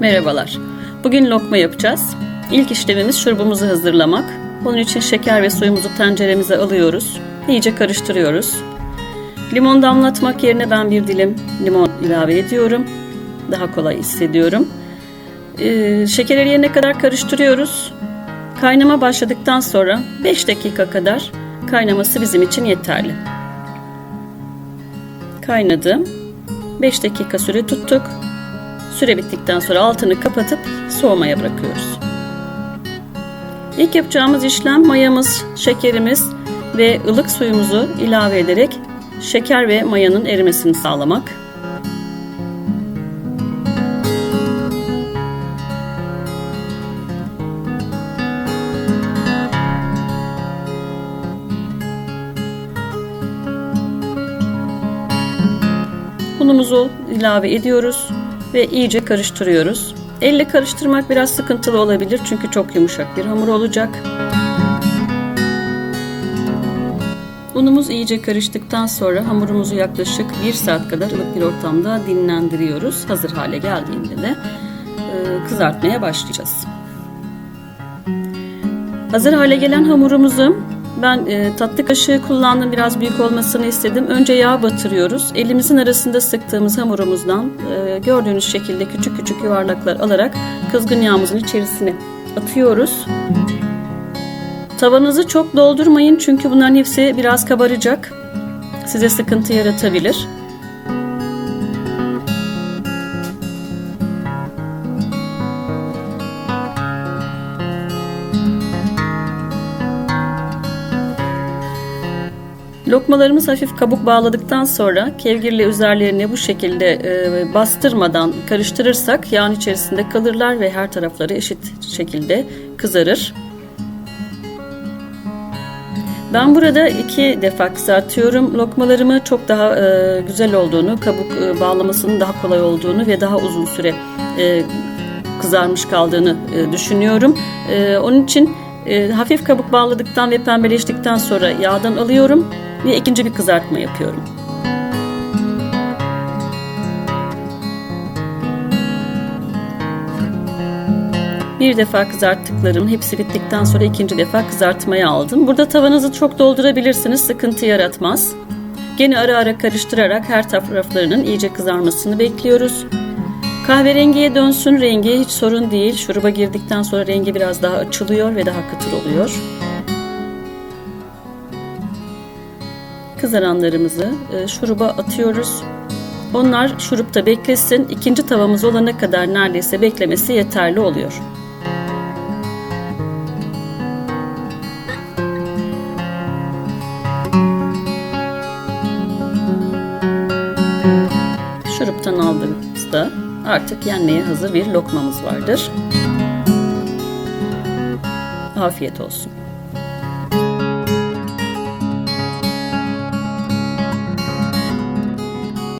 Merhabalar. Bugün lokma yapacağız. İlk işlemimiz şurubumuzu hazırlamak. Bunun için şeker ve suyumuzu tenceremize alıyoruz. İyice karıştırıyoruz. Limon damlatmak yerine ben bir dilim limon ilave ediyorum. Daha kolay hissediyorum. Ee, şeker eriyene kadar karıştırıyoruz. Kaynama başladıktan sonra 5 dakika kadar kaynaması bizim için yeterli. Kaynadı. 5 dakika süre tuttuk. Süre bittikten sonra altını kapatıp soğumaya bırakıyoruz. İlk yapacağımız işlem mayamız, şekerimiz ve ılık suyumuzu ilave ederek şeker ve mayanın erimesini sağlamak. Unumuzu ilave ediyoruz ve iyice karıştırıyoruz. Elle karıştırmak biraz sıkıntılı olabilir çünkü çok yumuşak bir hamur olacak. Unumuz iyice karıştıktan sonra hamurumuzu yaklaşık 1 saat kadar ılık bir ortamda dinlendiriyoruz. Hazır hale geldiğinde de e, kızartmaya başlayacağız. Hazır hale gelen hamurumuzu ben e, tatlı kaşığı kullandım. Biraz büyük olmasını istedim. Önce yağ batırıyoruz. Elimizin arasında sıktığımız hamurumuzdan e, gördüğünüz şekilde küçük küçük yuvarlaklar alarak kızgın yağımızın içerisine atıyoruz. Tavanızı çok doldurmayın çünkü bunların hepsi biraz kabaracak. Size sıkıntı yaratabilir. Lokmalarımız hafif kabuk bağladıktan sonra kevgirle üzerlerine bu şekilde e, bastırmadan karıştırırsak yağın içerisinde kalırlar ve her tarafları eşit şekilde kızarır. Ben burada iki defa kızartıyorum lokmalarımı çok daha e, güzel olduğunu, kabuk e, bağlamasının daha kolay olduğunu ve daha uzun süre e, kızarmış kaldığını e, düşünüyorum. E, onun için e, hafif kabuk bağladıktan ve pembeleştikten sonra yağdan alıyorum ve ikinci bir kızartma yapıyorum. Bir defa kızarttıklarım hepsi bittikten sonra ikinci defa kızartmaya aldım. Burada tavanızı çok doldurabilirsiniz, sıkıntı yaratmaz. Gene ara ara karıştırarak her taraflarının iyice kızarmasını bekliyoruz. Kahverengiye dönsün rengi hiç sorun değil. Şuruba girdikten sonra rengi biraz daha açılıyor ve daha kıtır oluyor. Kızaranlarımızı e, şuruba atıyoruz. Onlar şurupta beklesin. İkinci tavamız olana kadar neredeyse beklemesi yeterli oluyor. Şuruptan aldığımızda artık yenmeye hazır bir lokmamız vardır. Afiyet olsun.